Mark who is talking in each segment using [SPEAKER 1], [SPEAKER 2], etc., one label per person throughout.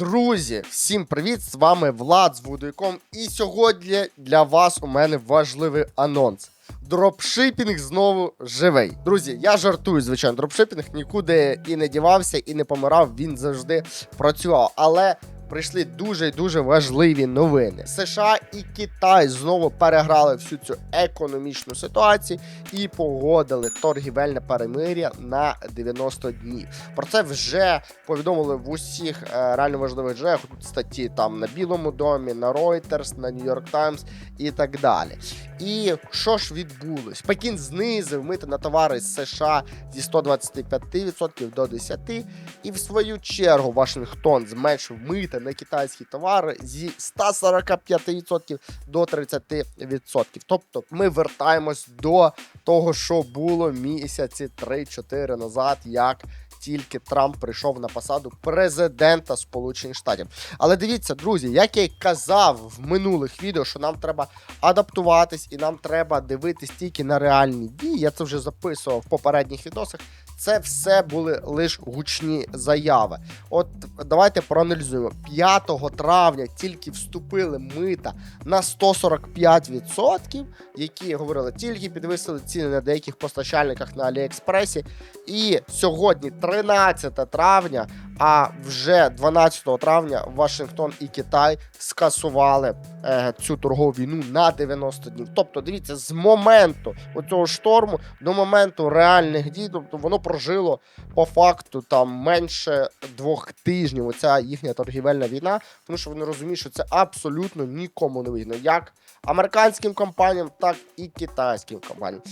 [SPEAKER 1] Друзі, всім привіт! З вами Влад з Вудойком. І сьогодні для вас у мене важливий анонс. Дропшипінг знову живий. Друзі, я жартую, звичайно, дропшипінг нікуди і не дівався, і не помирав. Він завжди працював. Але прийшли дуже дуже важливі новини. США і Китай знову переграли всю цю економічну ситуацію і погодили торгівельне перемир'я на 90 днів. Про це вже повідомили в усіх е, реально важливих джерелах. Тут статті там на Білому домі, на Reuters, на New York Times і так далі. І що ж відбулось? Пекін знизив мити на товари з США зі 125% до 10%, і в свою чергу Вашингтон зменшив на китайські товари зі 145% до 30%. Тобто ми вертаємось до того, що було місяці 3-4 назад, як тільки Трамп прийшов на посаду президента Сполучених Штатів. Але дивіться, друзі, як я й казав в минулих відео, що нам треба адаптуватись і нам треба дивитись тільки на реальні дії. Я це вже записував в попередніх відосах. Це все були лише гучні заяви. От давайте проаналізуємо. 5 травня тільки вступили мита на 145%, які говорили, тільки підвисили ціни на деяких постачальниках на Аліекспресі. І сьогодні, 13 травня, а вже 12 травня Вашингтон і Китай скасували е, цю торгову війну на 90 днів. Тобто, дивіться, з моменту оцього шторму до моменту реальних дій, тобто воно прожило по факту там менше двох тижнів. Оця їхня торгівельна війна, тому що вони розуміють, що це абсолютно нікому не вигідно. Як американським компаніям, так і китайським компаніям.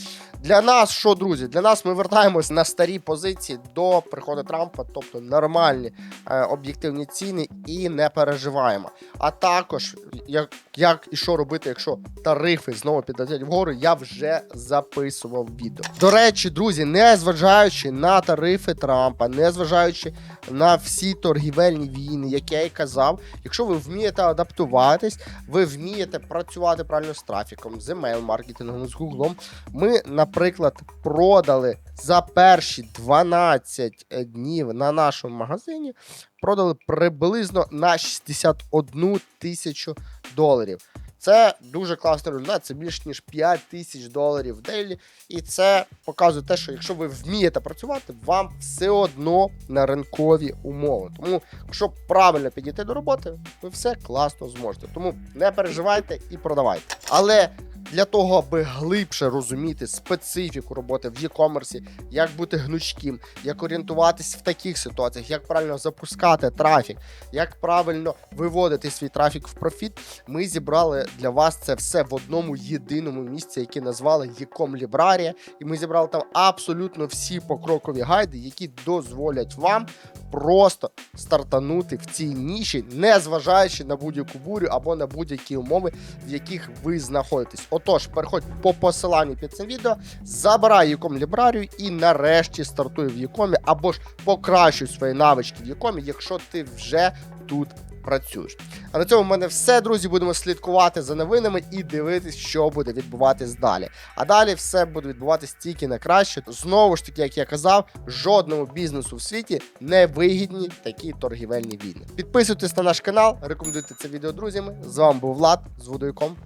[SPEAKER 1] Для нас, що друзі, для нас ми вертаємось на старі позиції до приходу Трампа, тобто нормальні е, об'єктивні ціни, і не переживаємо. А також як, як і що робити, якщо тарифи знову підлетять вгору, я вже записував відео. До речі, друзі, не зважаючи на тарифи Трампа, не зважаючи на всі торгівельні війни, як я і казав, якщо ви вмієте адаптуватись, ви вмієте працювати правильно з трафіком, з емейл-маркетингом, з гуглом. Ми, наприклад, продали за перші 12 днів на нашому магазині, продали приблизно на 61 тисячу доларів. Це дуже класний результат, це більш ніж 5 тисяч доларів в дейлі. І це показує те, що якщо ви вмієте працювати, вам все одно на ринкові умови. Тому, якщо правильно підійти до роботи, ви все класно зможете. Тому не переживайте і продавайте. Але для того, аби глибше розуміти специфіку роботи в e-commerce, як бути гнучким, як орієнтуватись в таких ситуаціях, як правильно запускати трафік, як правильно виводити свій трафік в профіт, ми зібрали для вас це все в одному єдиному місці, яке назвали e-com Library. І ми зібрали там абсолютно всі покрокові гайди, які дозволять вам просто стартанути в цій ніші, не зважаючи на будь-яку бурю або на будь-які умови, в яких ви знаходитесь. Отож, переходь по посиланню під цим відео, забирай Юком Лібрарію і нарешті стартуй в Юкомі, або ж покращуй свої навички в Юкомі, якщо ти вже тут працюєш. А на цьому в мене все, друзі. Будемо слідкувати за новинами і дивитись, що буде відбуватись далі. А далі все буде відбуватись тільки на краще. Знову ж таки, як я казав, жодному бізнесу в світі не вигідні такі торгівельні війни. Підписуйтесь на наш канал, рекомендуйте це відео друзями. З вами був Влад з Водойком.